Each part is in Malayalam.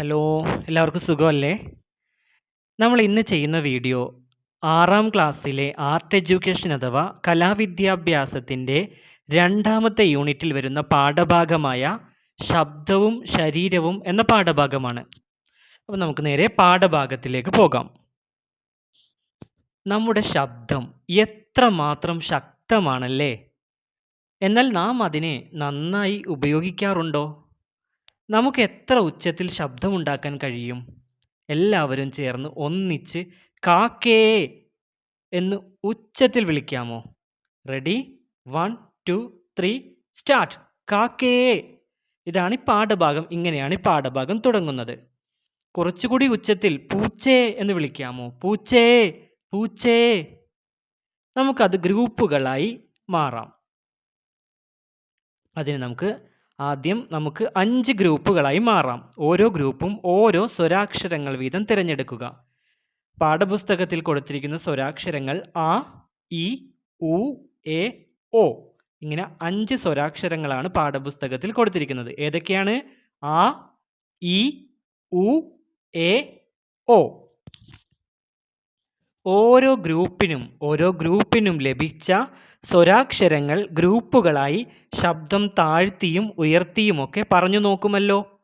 ഹലോ എല്ലാവർക്കും സുഖമല്ലേ? നമ്മൾ ഇന്ന് ചെയ്യുന്ന വീഡിയോ ആറാം ക്ലാസ്സിലെ ആർട്ട് എഡ്യൂക്കേഷൻ അഥവാ കലാവിദ്യാഭ്യാസത്തിന്റെ രണ്ടാമത്തെ യൂണിറ്റിൽ വരുന്ന പാഠഭാഗമായ ശബ്ദവും ശരീരവും എന്ന പാഠഭാഗമാണ്. അപ്പോൾ നമുക്ക് നേരെ പാഠഭാഗത്തിലേക്ക് പോകാം. നമ്മുടെ ശബ്ദം എത്രമാത്രം ശക്തമാണല്ലേ? എന്നാൽ നാം അതിനെ നന്നായി ഉപയോഗിക്കാറുണ്ടോ? നമുക്ക് എത്ര ഉച്ചത്തിൽ ശബ്ദമുണ്ടാക്കാൻ കഴിയും? എല്ലാവരും ചേർന്ന് ഒന്നിച്ച് കാക്കേ എന്ന് ഉച്ചത്തിൽ വിളിക്കാമോ? Ready one two three start കാക്കേ. ഇതാണ് ഈ പാഠഭാഗം. ഇങ്ങനെയാണ് ഈ പാഠഭാഗം തുടങ്ങുന്നത്. കുറച്ചുകൂടി ഉച്ചത്തിൽ പൂച്ചേ എന്ന് വിളിക്കാമോ? പൂച്ചേ പൂച്ചേ. നമുക്കത് ഗ്രൂപ്പുകളായി മാറാം. അതിന് നമുക്ക് ആദ്യം നമുക്ക് അഞ്ച് ഗ്രൂപ്പുകളായി മാറാം. ഓരോ ഗ്രൂപ്പും ഓരോ സ്വരാക്ഷരങ്ങൾ വീതം തിരഞ്ഞെടുക്കുക. പാഠപുസ്തകത്തിൽ കൊടുത്തിരിക്കുന്ന സ്വരാക്ഷരങ്ങൾ ആ ഇ ഉ എ ഒ. ഇങ്ങനെ അഞ്ച് സ്വരാക്ഷരങ്ങളാണ് പാഠപുസ്തകത്തിൽ കൊടുത്തിരിക്കുന്നത്. ഏതൊക്കെയാണ്? ആ ഇ ഉ എ ഒ. ഓരോ ഗ്രൂപ്പിനും ഓരോ ഗ്രൂപ്പിനും ലഭിച്ച സ്വരാക്ഷരങ്ങൾ ഗ്രൂപ്പുകളായി ശബ്ദം താഴ്ത്തിയും ഉയർത്തിയുമൊക്കെ പറഞ്ഞു നോക്കുമല്ലോ.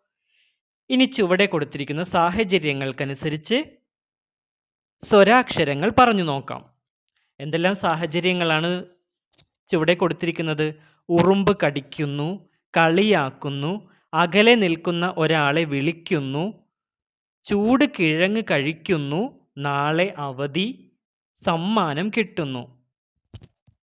ഇനി ചുവടെ കൊടുത്തിരിക്കുന്ന സാഹചര്യങ്ങൾക്കനുസരിച്ച് സ്വരാക്ഷരങ്ങൾ പറഞ്ഞു നോക്കാം. എന്തെല്ലാം സാഹചര്യങ്ങളാണ് ചുവടെ കൊടുത്തിരിക്കുന്നത്? ഉറുമ്പ് കടിക്കുന്നു കളിയാക്കുന്നു അകലെ നിൽക്കുന്ന ഒരാളെ വിളിക്കുന്നു ചൂട് കിഴങ്ങ് കഴിക്കുന്നു നാളെ അവധി സമ്മാനം കിട്ടുന്നു.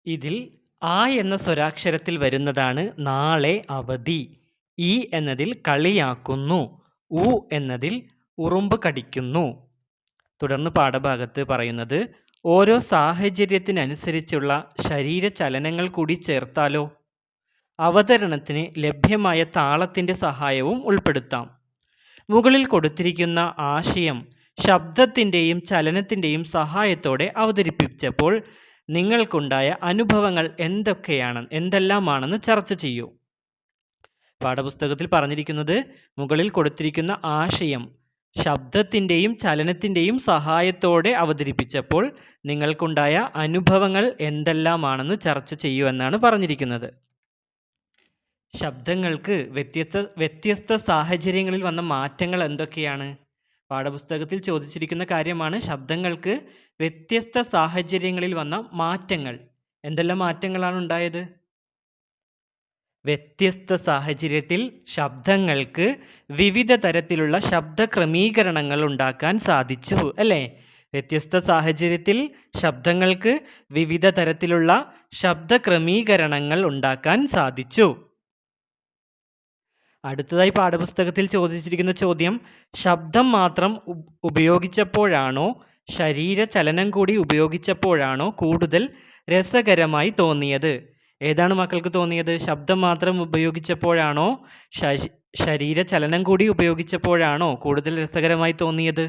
ഇതിൽ ആ എന്ന സ്വരാക്ഷരത്തിൽ വരുന്നതാണ് നാളെ അവധി. ഈ എന്നതിൽ കളിയാക്കുന്നു. ഉ എന്നതിൽ ഉറുമ്പ് കടിക്കുന്നു. തുടർന്ന് പാഠഭാഗത്ത് പറയുന്നത് ഓരോ സാഹചര്യത്തിനനുസരിച്ചുള്ള ശരീര ചലനങ്ങൾ കൂടി ചേർത്താലോ? അവതരണത്തിന് ലഭ്യമായ താളത്തിന്റെ സഹായവും ഉൾപ്പെടുത്താം. മുകളിൽ കൊടുത്തിരിക്കുന്ന ആശയം ശബ്ദത്തിന്റെയും ചലനത്തിന്റെയും സഹായത്തോടെ അവതരിപ്പിച്ചപ്പോൾ നിങ്ങൾക്കുണ്ടായ അനുഭവങ്ങൾ എന്തൊക്കെയാണ്? എന്തെല്ലാമാണെന്ന് ചർച്ച ചെയ്യൂ. പാഠപുസ്തകത്തിൽ പറഞ്ഞിരിക്കുന്നത് മുകളിൽ കൊടുത്തിരിക്കുന്ന ആശയം ശബ്ദത്തിന്റെയും ചലനത്തിന്റെയും സഹായത്തോടെ അവതരിപ്പിച്ചപ്പോൾ നിങ്ങൾക്കുണ്ടായ അനുഭവങ്ങൾ എന്തെല്ലാമാണെന്ന് ചർച്ച ചെയ്യൂ എന്നാണ് പറഞ്ഞിരിക്കുന്നത്. ശബ്ദങ്ങൾക്ക് വ്യത്യസ്ത വ്യത്യസ്ത സാഹചര്യങ്ങളിൽ വന്ന മാറ്റങ്ങൾ എന്തൊക്കെയാണ്? പാഠപുസ്തകത്തിൽ ചോദിച്ചിരിക്കുന്ന കാര്യമാണ് ശബ്ദങ്ങൾക്ക് വ്യത്യസ്ത സാഹചര്യങ്ങളിൽ വന്ന മാറ്റങ്ങൾ. എന്തെല്ലാം മാറ്റങ്ങളാണ് ഉണ്ടായത്? വ്യത്യസ്ത സാഹചര്യത്തിൽ ശബ്ദങ്ങൾക്ക് വിവിധ തരത്തിലുള്ള ശബ്ദ ക്രമീകരണങ്ങൾ ഉണ്ടാക്കാൻ സാധിച്ചു അല്ലേ? വ്യത്യസ്ത സാഹചര്യത്തിൽ ശബ്ദങ്ങൾക്ക് വിവിധ തരത്തിലുള്ള ശബ്ദ ക്രമീകരണങ്ങൾ ഉണ്ടാക്കാൻ സാധിച്ചു. അടുത്തതായി പാഠപുസ്തകത്തിൽ ചോദിച്ചിരിക്കുന്ന ചോദ്യം ശബ്ദം മാത്രം ഉപയോഗിച്ചപ്പോഴാണോ ശരീര ചലനം കൂടി ഉപയോഗിച്ചപ്പോഴാണോ കൂടുതൽ രസകരമായി തോന്നിയത്? ഏതാണ് മക്കൾക്ക് തോന്നിയത്? ശബ്ദം മാത്രം ഉപയോഗിച്ചപ്പോഴാണോ ശരീര ചലനം കൂടി ഉപയോഗിച്ചപ്പോഴാണോ കൂടുതൽ രസകരമായി തോന്നിയത്?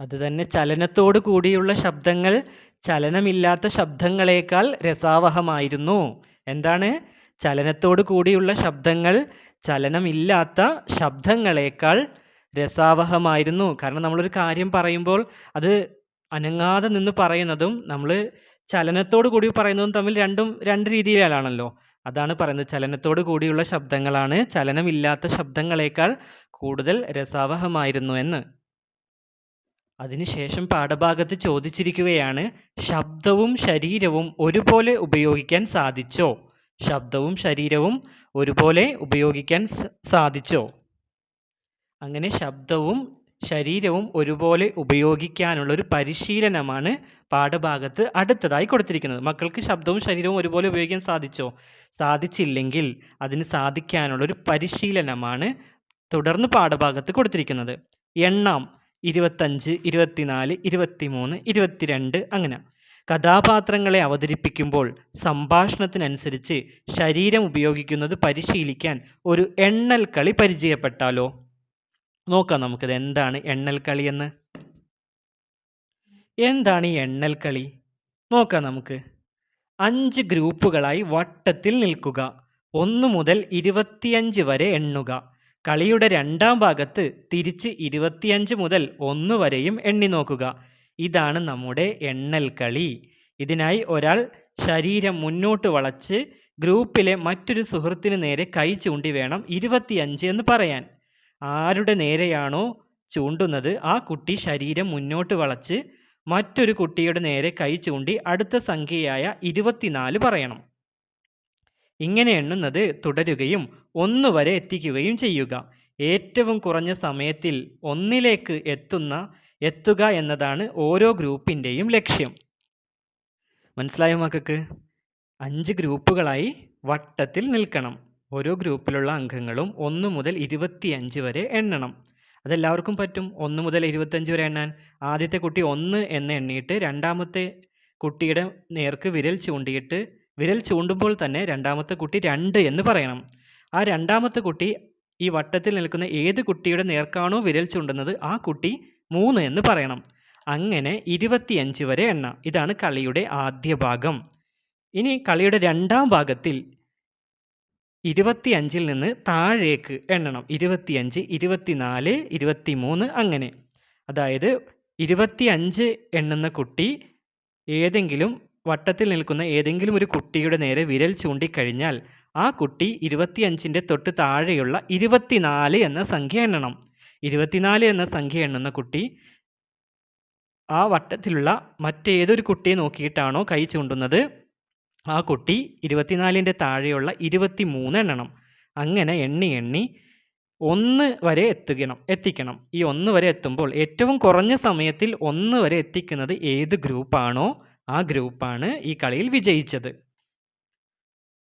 അതുതന്നെ ചലനത്തോടു കൂടിയുള്ള ശബ്ദങ്ങൾ ചലനമില്ലാത്ത ശബ്ദങ്ങളേക്കാൾ രസാവഹമായിരുന്നു. എന്താണ്? ചലനത്തോടു കൂടിയുള്ള ശബ്ദങ്ങൾ ചലനമില്ലാത്ത ശബ്ദങ്ങളേക്കാൾ രസാവഹമായിരുന്നു. കാരണം നമ്മളൊരു കാര്യം പറയുമ്പോൾ അത് അനങ്ങാതെ നിന്ന് പറയുന്നതും നമ്മൾ ചലനത്തോടു കൂടി പറയുന്നതും തമ്മിൽ രണ്ടും രണ്ട് രീതിയിലാണല്ലോ. അതാണ് പറയുന്നത്. ചലനത്തോടു കൂടിയുള്ള ശബ്ദങ്ങളാണ് ചലനമില്ലാത്ത ശബ്ദങ്ങളേക്കാൾ കൂടുതൽ രസാവഹമായിരുന്നു എന്ന്. അതിനുശേഷം പാഠഭാഗത്ത് ചോദിച്ചിരിക്കുകയാണ് ശബ്ദവും ശരീരവും ഒരുപോലെ ഉപയോഗിക്കാൻ സാധിച്ചോ? ശബ്ദവും ശരീരവും ഒരുപോലെ ഉപയോഗിക്കാൻ സാധിച്ചോ? അങ്ങനെ ശബ്ദവും ശരീരവും ഒരുപോലെ ഉപയോഗിക്കാനുള്ളൊരു പരിശീലനമാണ് പാഠഭാഗത്ത് അടുത്തതായി കൊടുത്തിരിക്കുന്നത്. മക്കൾക്ക് ശബ്ദവും ശരീരവും ഒരുപോലെ ഉപയോഗിക്കാൻ സാധിച്ചോ? സാധിച്ചില്ലെങ്കിൽ അതിന് സാധിക്കാനുള്ളൊരു പരിശീലനമാണ് തുടർന്ന് പാഠഭാഗത്ത് കൊടുത്തിരിക്കുന്നത്. എണ്ണാം ഇരുപത്തഞ്ച് ഇരുപത്തിനാല് ഇരുപത്തിമൂന്ന് ഇരുപത്തിരണ്ട് അങ്ങനെ. കഥാപാത്രങ്ങളെ അവതരിപ്പിക്കുമ്പോൾ സംഭാഷണത്തിനനുസരിച്ച് ശരീരം ഉപയോഗിക്കുന്നത് പരിശീലിക്കാൻ ഒരു എണ്ണൽ കളി പരിചയപ്പെട്ടാലോ? നോക്കാം നമുക്കിത് എന്താണ് എണ്ണൽ കളി എന്ന്. എന്താണ് ഈ എണ്ണൽ കളി നോക്കാം നമുക്ക്. അഞ്ച് ഗ്രൂപ്പുകളായി വട്ടത്തിൽ നിൽക്കുക. ഒന്ന് മുതൽ ഇരുപത്തിയഞ്ച് വരെ എണ്ണുക. കളിയുടെ രണ്ടാം ഭാഗത്ത് തിരിച്ച് ഇരുപത്തിയഞ്ച് മുതൽ ഒന്ന് വരെയും എണ്ണി നോക്കുക. ഇതാണ് നമ്മുടെ എണ്ണൽ കളി ഇതിനായി ഒരാൾ ശരീരം മുന്നോട്ട് വളച്ച് ഗ്രൂപ്പിലെ മറ്റൊരു സുഹൃത്തിന് നേരെ കൈ ചൂണ്ടി വേണം ഇരുപത്തിയഞ്ച് എന്ന് പറയാൻ. ആരുടെ നേരെയാണോ ചൂണ്ടുന്നത് ആ കുട്ടി ശരീരം മുന്നോട്ട് വളച്ച് മറ്റൊരു കുട്ടിയുടെ നേരെ കൈ ചൂണ്ടി അടുത്ത സംഖ്യയായ ഇരുപത്തിനാല് പറയണം. ഇങ്ങനെ എണ്ണുന്നത് തുടരുകയും ഒന്ന് വരെ എത്തിക്കുകയും ചെയ്യുക. ഏറ്റവും കുറഞ്ഞ സമയത്തിൽ ഒന്നിലേക്ക് എത്തുന്ന എത്തുക എന്നതാണ് ഓരോ ഗ്രൂപ്പിന്റെയും ലക്ഷ്യം. മനസ്സിലായോ മക്കൾക്ക്? അഞ്ച് ഗ്രൂപ്പുകളായി വട്ടത്തിൽ നിൽക്കണം. ഓരോ ഗ്രൂപ്പിലുള്ള അംഗങ്ങളും ഒന്ന് മുതൽ ഇരുപത്തിയഞ്ച് വരെ എണ്ണണം. അതെല്ലാവർക്കും പറ്റും? ഒന്ന് മുതൽ ഇരുപത്തഞ്ച് വരെ എണ്ണാൻ. ആദ്യത്തെ കുട്ടി ഒന്ന് എന്ന് എണ്ണിയിട്ട് രണ്ടാമത്തെ കുട്ടിയുടെ നേർക്ക് വിരൽ ചൂണ്ടിയിട്ട് വിരൽ ചൂണ്ടുമ്പോൾ തന്നെ രണ്ടാമത്തെ കുട്ടി രണ്ട് എന്ന് പറയണം. ആ രണ്ടാമത്തെ കുട്ടി ഈ വട്ടത്തിൽ നിൽക്കുന്ന ഏത് കുട്ടിയുടെ നേർക്കാണോ വിരൽ ചൂണ്ടുന്നത് ആ കുട്ടി മൂന്ന് എന്ന് പറയണം. അങ്ങനെ ഇരുപത്തിയഞ്ച് വരെ എണ്ണ. ഇതാണ് കളിയുടെ ആദ്യ ഭാഗം. ഇനി കളിയുടെ രണ്ടാം ഭാഗത്തിൽ ഇരുപത്തിയഞ്ചിൽ നിന്ന് താഴേക്ക് എണ്ണണം. ഇരുപത്തിയഞ്ച് ഇരുപത്തിനാല് ഇരുപത്തിമൂന്ന് അങ്ങനെ. അതായത് ഇരുപത്തിയഞ്ച് എണ്ണുന്ന കുട്ടി ഏതെങ്കിലും വട്ടത്തിൽ നിൽക്കുന്ന ഏതെങ്കിലും ഒരു കുട്ടിയുടെ നേരെ വിരൽ ചൂണ്ടിക്കഴിഞ്ഞാൽ ആ കുട്ടി ഇരുപത്തിയഞ്ചിന്റെ തൊട്ട് താഴെയുള്ള ഇരുപത്തിനാല് എന്ന സംഖ്യ എണ്ണണം. ഇരുപത്തിനാല് എന്ന സംഖ്യ എണ്ണുന്ന കുട്ടി ആ വട്ടത്തിലുള്ള മറ്റേതൊരു കുട്ടിയെ നോക്കിയിട്ടാണോ കൈ ചൂണ്ടുന്നത്? ആ കുട്ടി ഇരുപത്തിനാലിന്റെ താഴെയുള്ള ഇരുപത്തി മൂന്ന് എണ്ണണം. അങ്ങനെ എണ്ണി എണ്ണി ഒന്ന് വരെ എത്തിക്കണം എത്തിക്കണം. ഈ ഒന്ന് വരെ എത്തുമ്പോൾ ഏറ്റവും കുറഞ്ഞ സമയത്തിൽ ഒന്ന് വരെ എത്തിക്കുന്നത് ഏത് ഗ്രൂപ്പാണോ ആ ഗ്രൂപ്പാണ് ഈ കളിയിൽ വിജയിച്ചത്.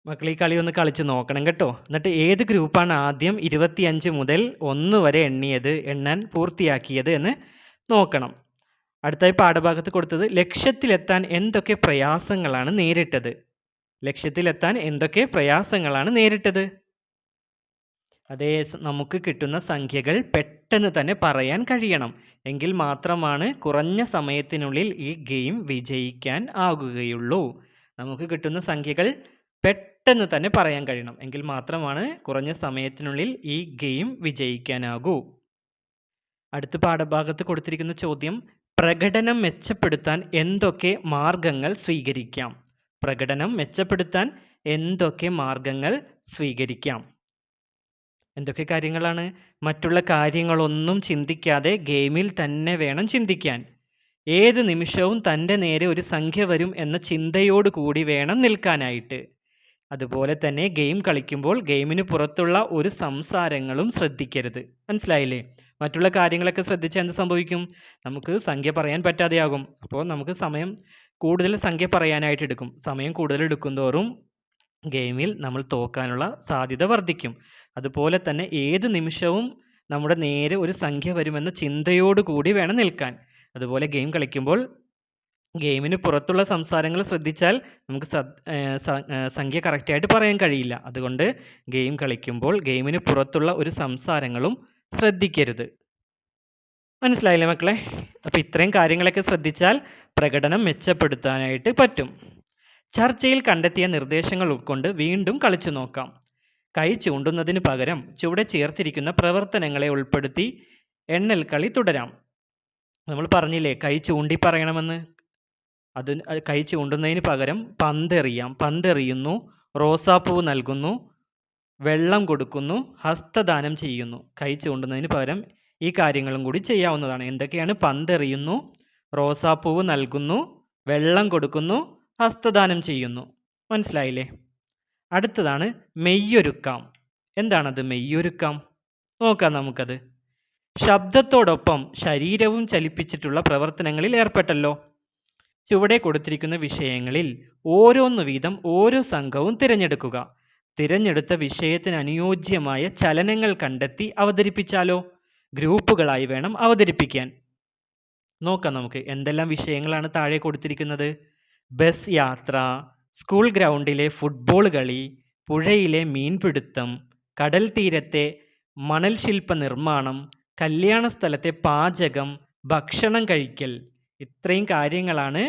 മക്കൾ ഈ കളി ഒന്ന് കളിച്ച് നോക്കണം കേട്ടോ. എന്നിട്ട് ഏത് ഗ്രൂപ്പാണ് ആദ്യം ഇരുപത്തിയഞ്ച് മുതൽ ഒന്ന് വരെ എണ്ണിയത് എണ്ണാൻ പൂർത്തിയാക്കിയത് എന്ന് നോക്കണം. അടുത്തായി പാഠഭാഗത്ത് കൊടുത്തത് ലക്ഷ്യത്തിലെത്താൻ എന്തൊക്കെ പ്രയാസങ്ങളാണ് നേരിട്ടത്? ലക്ഷ്യത്തിലെത്താൻ എന്തൊക്കെ പ്രയാസങ്ങളാണ് നേരിട്ടത്? അതേ നമുക്ക് കിട്ടുന്ന സംഖ്യകൾ പെട്ടെന്ന് തന്നെ പറയാൻ കഴിയണം. എങ്കിൽ മാത്രമാണ് കുറഞ്ഞ സമയത്തിനുള്ളിൽ ഈ ഗെയിം വിജയിക്കാൻ ആകുകയുള്ളൂ. നമുക്ക് കിട്ടുന്ന സംഖ്യകൾ പെട്ടെന്ന് തന്നെ പറയാൻ കഴിയണം. എങ്കിൽ മാത്രമാണ് കുറഞ്ഞ സമയത്തിനുള്ളിൽ ഈ ഗെയിം വിജയിക്കാനാകൂ. അടുത്ത പാഠഭാഗത്ത് കൊടുത്തിരിക്കുന്ന ചോദ്യം പ്രകടനം മെച്ചപ്പെടുത്താൻ എന്തൊക്കെ മാർഗങ്ങൾ സ്വീകരിക്കാം? പ്രകടനം മെച്ചപ്പെടുത്താൻ എന്തൊക്കെ മാർഗങ്ങൾ സ്വീകരിക്കാം? എന്തൊക്കെ കാര്യങ്ങളാണ്? മറ്റുള്ള കാര്യങ്ങളൊന്നും ചിന്തിക്കാതെ ഗെയിമിൽ തന്നെ വേണം ചിന്തിക്കാൻ. ഏത് നിമിഷവും തന്റെ നേരെ ഒരു സംഖ്യ വരും എന്ന ചിന്തയോടുകൂടി വേണം നിൽക്കാനായിട്ട്. അതുപോലെ തന്നെ ഗെയിം കളിക്കുമ്പോൾ ഗെയിമിന് പുറത്തുള്ള ഒരു സംസാരങ്ങളും ശ്രദ്ധിക്കരുത്. മനസ്സിലായില്ലേ? മറ്റുള്ള കാര്യങ്ങളൊക്കെ ശ്രദ്ധിച്ചാൽ എന്ത് സംഭവിക്കും? നമുക്ക് സംഖ്യ പറയാൻ പറ്റാതെയാകും. അപ്പോൾ നമുക്ക് സമയം കൂടുതൽ സംഖ്യ പറയാനായിട്ട് എടുക്കും. സമയം കൂടുതൽ എടുക്കും തോറും ഗെയിമിൽ നമ്മൾ തോക്കാനുള്ള സാധ്യത വർദ്ധിക്കും. അതുപോലെ തന്നെ ഏത് നിമിഷവും നമ്മുടെ നേരെ ഒരു സംഖ്യ വരുമെന്ന ചിന്തയോടുകൂടി വേണം നിൽക്കാൻ. അതുപോലെ ഗെയിം കളിക്കുമ്പോൾ ഗെയിമിന് പുറത്തുള്ള സംസാരങ്ങൾ ശ്രദ്ധിച്ചാൽ നമുക്ക് സംഖ്യ കറക്റ്റായിട്ട് പറയാൻ കഴിയില്ല. അതുകൊണ്ട് ഗെയിം കളിക്കുമ്പോൾ ഗെയിമിന് പുറത്തുള്ള ഒരു സംസാരങ്ങളും ശ്രദ്ധിക്കരുത്. മനസ്സിലായില്ലേ മക്കളെ? അപ്പോൾ ഇത്രയും കാര്യങ്ങളൊക്കെ ശ്രദ്ധിച്ചാൽ പ്രകടനം മെച്ചപ്പെടുത്താനായിട്ട് പറ്റും. ചർച്ചയിൽ കണ്ടെത്തിയ നിർദ്ദേശങ്ങൾ ഉൾക്കൊണ്ട് വീണ്ടും കളിച്ചു നോക്കാം. കൈ ചൂണ്ടുന്നതിന് പകരം ചുവടെ ചേർത്തിരിക്കുന്ന പ്രവർത്തനങ്ങളെ ഉൾപ്പെടുത്തി എണ്ണൽ കളി തുടരാം. നമ്മൾ പറഞ്ഞില്ലേ കൈ ചൂണ്ടി പറയണമെന്ന്. അത് കൈ ചൂണ്ടുന്നതിന് പകരം പന്തെറിയാം. പന്തെറിയുന്നു റോസാപ്പൂ നൽകുന്നു വെള്ളം കൊടുക്കുന്നു ഹസ്തദാനം ചെയ്യുന്നു. കൈ ചൂണ്ടുന്നതിന് പകരം ഈ കാര്യങ്ങളും കൂടി ചെയ്യാവുന്നതാണ്. എന്തൊക്കെയാണ്? പന്തെറിയുന്നു റോസാപ്പൂവ് നൽകുന്നു വെള്ളം കൊടുക്കുന്നു ഹസ്തദാനം ചെയ്യുന്നു. മനസ്സിലായില്ലേ? അടുത്തതാണ് മെയ്യൊരുക്കാം. എന്താണത് മെയ്യൊരുക്കാം? നോക്കാം നമുക്കത്. ശബ്ദത്തോടൊപ്പം ശരീരവും ചലിപ്പിച്ചിട്ടുള്ള പ്രവർത്തനങ്ങളിൽ ഏർപ്പെട്ടല്ലോ. ചുവടെ കൊടുത്തിരിക്കുന്ന വിഷയങ്ങളിൽ ഓരോന്ന് വീതം ഓരോ സംഘവും തിരഞ്ഞെടുക്കുക. തിരഞ്ഞെടുത്ത വിഷയത്തിന് അനുയോജ്യമായ ചലനങ്ങൾ കണ്ടെത്തി അവതരിപ്പിച്ചാലോ? ഗ്രൂപ്പുകളായി വേണം അവതരിപ്പിക്കാൻ. നോക്കാം നമുക്ക് എന്തെല്ലാം വിഷയങ്ങളാണ് താഴെ കൊടുത്തിരിക്കുന്നത്. ബസ് യാത്ര സ്കൂൾ ഗ്രൗണ്ടിലെ ഫുട്ബോൾ കളി പുഴയിലെ മീൻപിടുത്തം കടൽ തീരത്തെ മണൽ ശില്പ നിർമ്മാണം കല്യാണ സ്ഥലത്തെ പാചകം ഭക്ഷണം കഴിക്കൽ ഇത്രയും കാര്യങ്ങളാണ്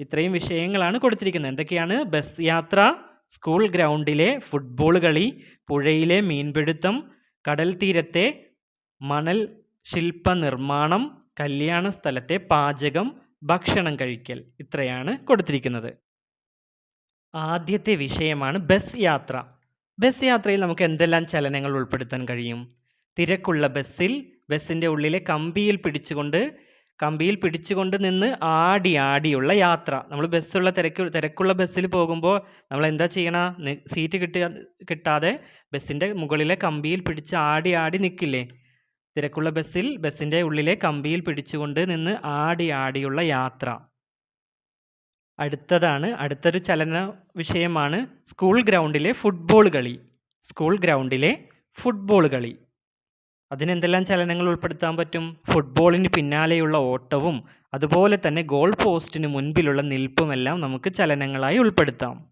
ഇത്രയും വിഷയങ്ങളാണ് കൊടുത്തിരിക്കുന്നത്. എന്തൊക്കെയാണ്? ബസ് യാത്ര സ്കൂൾ ഗ്രൗണ്ടിലെ ഫുട്ബോൾ കളി പുഴയിലെ മീൻപിടുത്തം കടൽ തീരത്തെ മണൽ ശില്പ നിർമ്മാണം കല്യാണ സ്ഥലത്തെ പാചകം ഭക്ഷണം കഴിക്കൽ ഇത്രയാണ് കൊടുത്തിരിക്കുന്നത്. ആദ്യത്തെ വിഷയമാണ് ബസ് യാത്ര. ബസ് യാത്രയിൽ നമുക്ക് എന്തെല്ലാം ചലനങ്ങൾ ഉൾപ്പെടുത്താൻ കഴിയും? തിരക്കുള്ള ബസ്സിൽ ബസ്സിന്റെ ഉള്ളിലെ കമ്പിയിൽ പിടിച്ചുകൊണ്ട് കമ്പിയിൽ പിടിച്ചുകൊണ്ട് നിന്ന് ആടി ആടിയുള്ള യാത്ര. നമ്മൾ ബസ്സുള്ള തിരക്ക് തിരക്കുള്ള ബസ്സിൽ പോകുമ്പോൾ നമ്മൾ എന്താ ചെയ്യണ? സീറ്റ് കിട്ടിയ കിട്ടാതെ ബസ്സിന്റെ മുകളിലെ കമ്പിയിൽ പിടിച്ച് ആടി ആടി നിൽക്കില്ലേ? തിരക്കുള്ള ബസ്സിൽ ബസ്സിന്റെ ഉള്ളിലെ കമ്പിയിൽ പിടിച്ചുകൊണ്ട് നിന്ന് ആടി ആടിയുള്ള യാത്ര. അടുത്തതാണ് അടുത്തൊരു ചലന വിഷയമാണ് സ്കൂൾ ഗ്രൗണ്ടിലെ ഫുട്ബോൾ കളി. സ്കൂൾ ഗ്രൗണ്ടിലെ ഫുട്ബോൾ കളി. അതിനെന്തെല്ലാം ചലനങ്ങൾ ഉൾപ്പെടുത്താൻ പറ്റും? ഫുട്ബോളിന് പിന്നാലെയുള്ള ഓട്ടവും അതുപോലെ തന്നെ ഗോൾ പോസ്റ്റിന് മുൻപിലുള്ള നിൽപ്പുമെല്ലാം നമുക്ക് ചലനങ്ങളായി ഉൾപ്പെടുത്താം.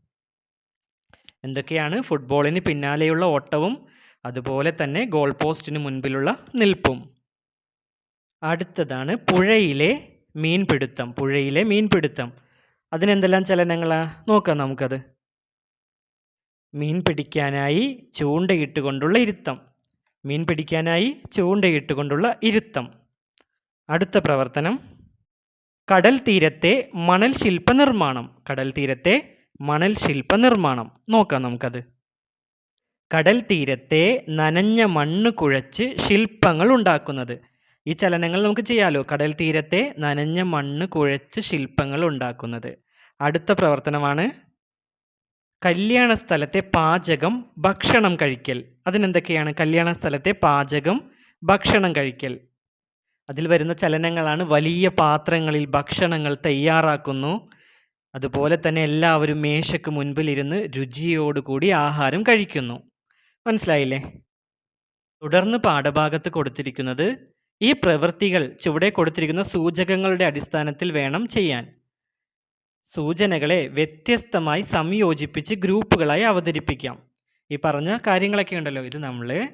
എന്തൊക്കെയാണ് ഫുട്ബോളിന് പിന്നാലെയുള്ള ഓട്ടവും അതുപോലെ തന്നെ ഗോൾ പോസ്റ്റിന് മുൻപിലുള്ള നിൽപ്പും? അടുത്തതാണ് പുഴയിലെ മീൻപിടുത്തം പുഴയിലെ മീൻപിടുത്തം. അതിനെന്തെല്ലാം ചലനങ്ങളാ? നോക്കാം നമുക്കത്. മീൻ പിടിക്കാനായി ചൂണ്ടയിട്ടുകൊണ്ടുള്ള ഇരുത്തം. മീൻ പിടിക്കാനായി ചൂണ്ടയിട്ടുകൊണ്ടുള്ള ഇരുത്തം. അടുത്ത പ്രവർത്തനം. കടൽ തീരത്തെ മണൽ ശില്പ നിർമ്മാണം കടൽ തീരത്തെ മണൽ ശില്പ നിർമ്മാണം നോക്കാം നമുക്കത്. കടൽ തീരത്തെ നനഞ്ഞ മണ്ണ് കുഴച്ച് ശില്പങ്ങൾ ഉണ്ടാക്കുന്നത്. ഈ ചലനങ്ങൾ നമുക്ക് ചെയ്യാമല്ലോ കടൽ തീരത്തെ നനഞ്ഞ മണ്ണ് കുഴച്ച് ശില്പങ്ങൾ ഉണ്ടാക്കുന്നത്. അടുത്ത പ്രവർത്തനമാണ്. കല്യാണ സ്ഥലത്തെ പാചകം ഭക്ഷണം കഴിക്കൽ. അതിനെന്തൊക്കെയാണ് കല്യാണ സ്ഥലത്തെ പാചകം ഭക്ഷണം കഴിക്കൽ? അതിൽ വരുന്ന ചലനങ്ങളാണ് വലിയ പാത്രങ്ങളിൽ ഭക്ഷണങ്ങൾ തയ്യാറാക്കുന്നു. അതുപോലെ തന്നെ എല്ലാവരും മേശയ്ക്ക് മുൻപിലിരുന്ന് രുചിയോടുകൂടി ആഹാരം കഴിക്കുന്നു. മനസ്സിലായില്ലേ? തുടർന്ന് പാഠഭാഗത്ത് കൊടുത്തിരിക്കുന്നത് ഈ പ്രവൃത്തികൾ ചുവടെ കൊടുത്തിരിക്കുന്ന സൂചകങ്ങളുടെ അടിസ്ഥാനത്തിൽ വേണം ചെയ്യാൻ. സൂചനകളെ വ്യത്യസ്തമായി സംയോജിപ്പിച്ച് ഗ്രൂപ്പുകളായി അവതരിപ്പിക്കാം. ഈ പറഞ്ഞ കാര്യങ്ങളൊക്കെ ഉണ്ടല്ലോ. ഇത് നമ്മൾ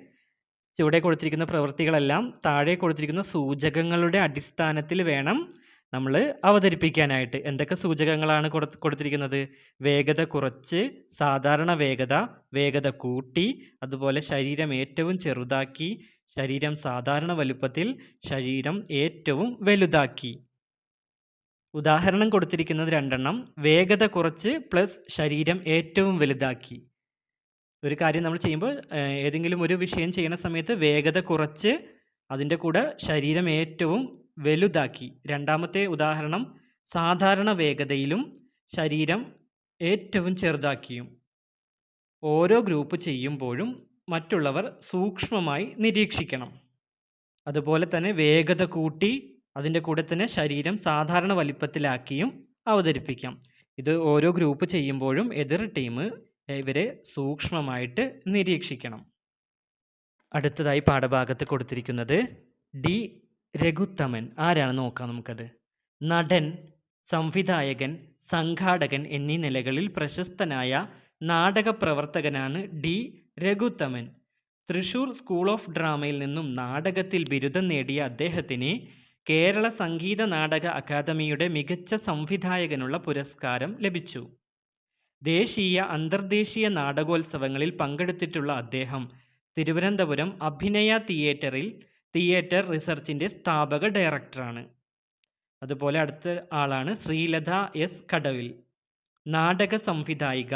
ചുവടെ കൊടുത്തിരിക്കുന്ന പ്രവൃത്തികളെല്ലാം താഴെ കൊടുത്തിരിക്കുന്ന സൂചകങ്ങളുടെ അടിസ്ഥാനത്തിൽ വേണം നമ്മൾ അവതരിപ്പിക്കാനായിട്ട്. എന്തൊക്കെ സൂചകങ്ങളാണ് കൊടുത്തിരിക്കുന്നത്? വേഗത കുറച്ച് സാധാരണ വേഗത വേഗത കൂട്ടി അതുപോലെ ശരീരം ഏറ്റവും ചെറുതാക്കി ശരീരം സാധാരണ വലുപ്പത്തിൽ ശരീരം ഏറ്റവും വലുതാക്കി. ഉദാഹരണം കൊടുത്തിരിക്കുന്നത് രണ്ടെണ്ണം. വേഗത കുറച്ച് പ്ലസ് ശരീരം ഏറ്റവും വലുതാക്കി. ഒരു കാര്യം നമ്മൾ ചെയ്യുമ്പോൾ ഏതെങ്കിലും ഒരു വിഷയം ചെയ്യുന്ന സമയത്ത് വേഗത കുറച്ച് അതിന്റെ കൂടെ ശരീരം ഏറ്റവും വലുതാക്കി. രണ്ടാമത്തെ ഉദാഹരണം സാധാരണ വേഗതയിലും ശരീരം ഏറ്റവും ചെറുതാക്കിയും. ഓരോ ഗ്രൂപ്പ് ചെയ്യുമ്പോഴും മറ്റുള്ളവർ സൂക്ഷ്മമായി നിരീക്ഷിക്കണം. അതുപോലെ തന്നെ വേഗത കൂട്ടി അതിന്റെ കൂടെ തന്നെ ശരീരം സാധാരണ വലിപ്പത്തിലാക്കിയും അവതരിപ്പിക്കാം. ഇത് ഓരോ ഗ്രൂപ്പ് ചെയ്യുമ്പോഴും എതിർ ടീം ഇവരെ സൂക്ഷ്മമായിട്ട് നിരീക്ഷിക്കണം. അടുത്തതായി പാഠഭാഗത്ത് കൊടുത്തിരിക്കുന്നത് ഡി. രഘുത്തമൻ. ആരാണ് നോക്കാം നമുക്കത്. നടൻ സംവിധായകൻ സംഘാടകൻ എന്നീ നിലകളിൽ പ്രശസ്തനായ നാടക പ്രവർത്തകനാണ് D. Raghuthaman. Thrissur school of ഡ്രാമയിൽ നിന്നും നാടകത്തിൽ ബിരുദം നേടിയ അദ്ദേഹത്തിന് കേരള സംഗീത നാടക അക്കാദമിയുടെ മികച്ച സംവിധായകനുള്ള പുരസ്കാരം ലഭിച്ചു. ദേശീയ അന്തർദേശീയ നാടകോത്സവങ്ങളിൽ പങ്കെടുത്തിട്ടുള്ള അദ്ദേഹം തിരുവനന്തപുരം അഭിനയ തിയേറ്ററിൽ തിയേറ്റർ റിസർച്ചിന്റെ സ്ഥാപക ഡയറക്ടറാണ്. അതുപോലെ അടുത്ത ആളാണ് ശ്രീലത എസ് കടവിൽ. നാടക സംവിധായിക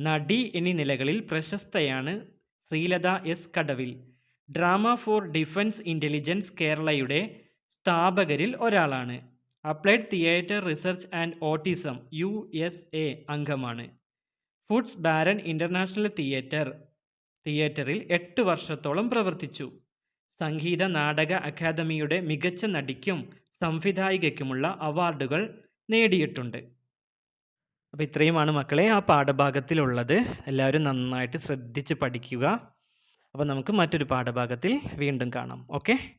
നടി എന്നീ നിലകളിൽ പ്രശസ്തയാണ് Sreelatha S Kadavil. Drama for defence intelligence കേരളയുടെ സ്ഥാപകരിൽ ഒരാളാണ്. Applied theatre research and autism U S A അംഗമാണ്. ഫുഡ്സ് ബാരൻ ഇന്റർനാഷണൽ തിയേറ്റർ തിയേറ്ററിൽ എട്ട് വർഷത്തോളം പ്രവർത്തിച്ചു. സംഗീത നാടക അക്കാദമിയുടെ മികച്ച നടിക്കും സംവിധായികയ്ക്കുമുള്ള അവാർഡുകൾ നേടിയിട്ടുണ്ട്. അപ്പോൾ ഇത്രയുമാണ് മക്കളെ ആ പാഠഭാഗത്തിലുള്ളത്. എല്ലാവരും നന്നായിട്ട് ശ്രദ്ധിച്ച് പഠിക്കുക. അപ്പോൾ നമുക്ക് മറ്റൊരു പാഠഭാഗത്തിൽ വീണ്ടും കാണാം. ഓക്കെ?